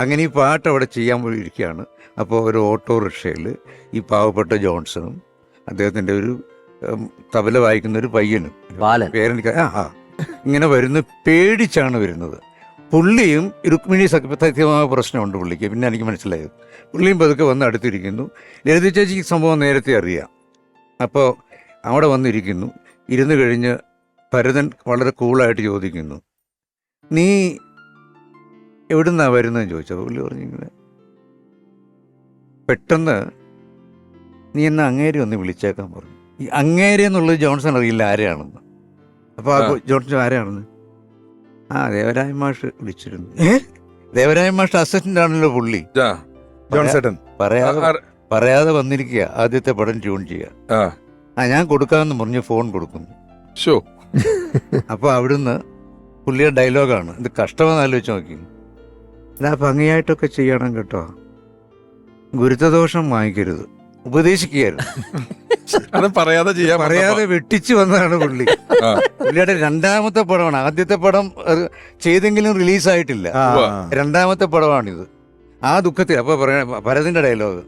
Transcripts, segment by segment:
അങ്ങനെ ഈ പാട്ട് അവിടെ ചെയ്യാൻ പോയിരിക്കുകയാണ് അപ്പോൾ ഒരു ഓട്ടോറിക്ഷയിൽ ഈ പാവപ്പെട്ട ജോൺസണും അദ്ദേഹത്തിന്റെ ഒരു തബല വായിക്കുന്ന ഒരു പയ്യനും ബാലൻ. പേരെനിക്ക് ആ ആ ഇങ്ങനെ വരുന്ന പേടിച്ചാണ് വരുന്നത്. പുള്ളിയും രുക്മിണി സത്യമായ പ്രശ്നമുണ്ട് പുള്ളിക്ക് പിന്നെ എനിക്ക് മനസ്സിലായത്. പുള്ളിയും പതുക്കെ വന്ന് അടുത്തിരിക്കുന്നു. ലളിത ചേച്ചിക്ക് സംഭവം നേരത്തെ അറിയാം. അപ്പോൾ അവിടെ വന്നിരിക്കുന്നു ഇരുന്ന് കഴിഞ്ഞ് ഭരതൻ വളരെ കൂളായിട്ട് ചോദിക്കുന്നു നീ എവിടുന്നാ വരുന്നതെന്ന് ചോദിച്ചു പുള്ളി പറഞ്ഞിങ്ങനെ പെട്ടെന്ന് നീ എന്നെ അങ്ങേരി ഒന്ന് വിളിച്ചേക്കാൻ പറഞ്ഞു. ഈ അങ്ങേരെ എന്നുള്ളത് ജോൺസൺ അറിയില്ല ആരെയാണെന്ന് അപ്പോൾ ആ. ജോൺസൺ ആരെയാണെന്ന് ആ ദേവരായ മാഷ് വിളിച്ചിരുന്നു. ദേവരായ മാഷ് അസിസ്റ്റന്റ് ആണല്ലോ പുള്ളി ജോൺസേട്ടൻ. ജോൺ പറയാതെ പറയാതെ വന്നിരിക്കുക. ആദ്യത്തെ പടം ട്യൂൺ ചെയ്യുക. ആ. ആ ഞാൻ കൊടുക്കാമെന്ന് പറഞ്ഞ് ഫോൺ കൊടുക്കുന്നു. ഷോ അപ്പോൾ അവിടുന്ന് പുള്ളിയുടെ ഡയലോഗാണ്. ഇത് കഷ്ടമെന്ന് ആലോചിച്ച് നോക്കി. ഇതാ ഭംഗിയായിട്ടൊക്കെ ചെയ്യണം കേട്ടോ. ഗുരുത്വദോഷം വാങ്ങിക്കരുത്. ഉപദേശിക്കുകയായിരുന്നു. അത് പറയാതെ ചെയ്യാൻ പറയാതെ വെട്ടിച്ചു വന്നതാണ് പുള്ളി. പുള്ളിയുടെ രണ്ടാമത്തെ പടമാണ്. ആദ്യത്തെ പടം ചെയ്തെങ്കിലും റിലീസായിട്ടില്ല. രണ്ടാമത്തെ പടമാണിത്. ആ ദുഃഖത്തിൽ അപ്പോൾ പറയാ ഭരതിന്റെ ഡയലോഗ്.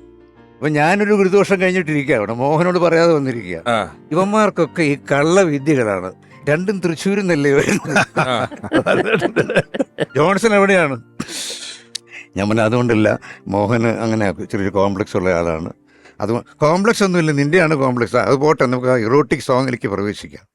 അപ്പൊ ഞാനൊരു ഗുരുദോഷം കഴിഞ്ഞിട്ടിരിക്കുക അവിടെ മോഹനോട് പറയാതെ വന്നിരിക്കുക ഇവന്മാർക്കൊക്കെ ഈ കള്ള വിദ്യകളാണ് രണ്ടും തൃശ്ശൂരിൽ നിന്നല്ലേ വരുന്നത്. ജോൺസൺ എവിടെയാണ്? ഞാൻ പറഞ്ഞ അതുകൊണ്ടല്ല മോഹന് അങ്ങനെ ചെറിയൊരു കോംപ്ലക്സ് ഉള്ള ആളാണ്. അത് കോംപ്ലക്സ് ഒന്നുമില്ല നിന്റെയാണ് കോംപ്ലക്സ് അത് പോട്ടെ നമുക്ക് ആ ഇറോട്ടിക് സോങ്ങിലേക്ക് പ്രവേശിക്കാം.